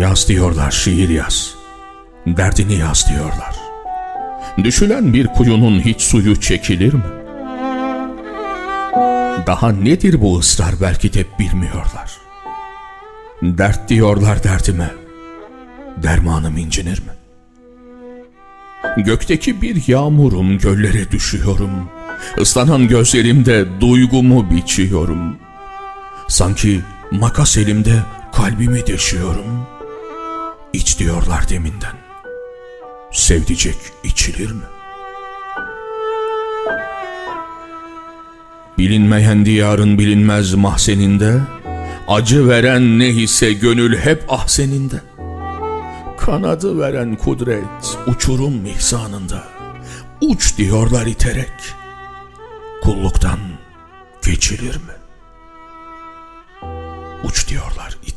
Yaz diyorlar şiir yaz. Derdini yaz diyorlar. Düşülen bir kuyunun hiç suyu çekilir mi? Daha nedir bu ısrar belki de bilmiyorlar. Dert diyorlar derdime. Dermanım incinir mi? Gökteki bir yağmurum göllere düşüyorum. Islanan gözlerimde duygumu biçiyorum. Sanki makas elimde kalbimi deşiyorum. İç diyorlar deminden. Sevdicek içilir mi? Bilinmeyen diyarın bilinmez mahzeninde, acı veren ne hisse gönül hep ahseninde. Kanadı veren kudret uçurum mihzanında, uç diyorlar iterek, kulluktan geçilir mi? Uç diyorlar iterek.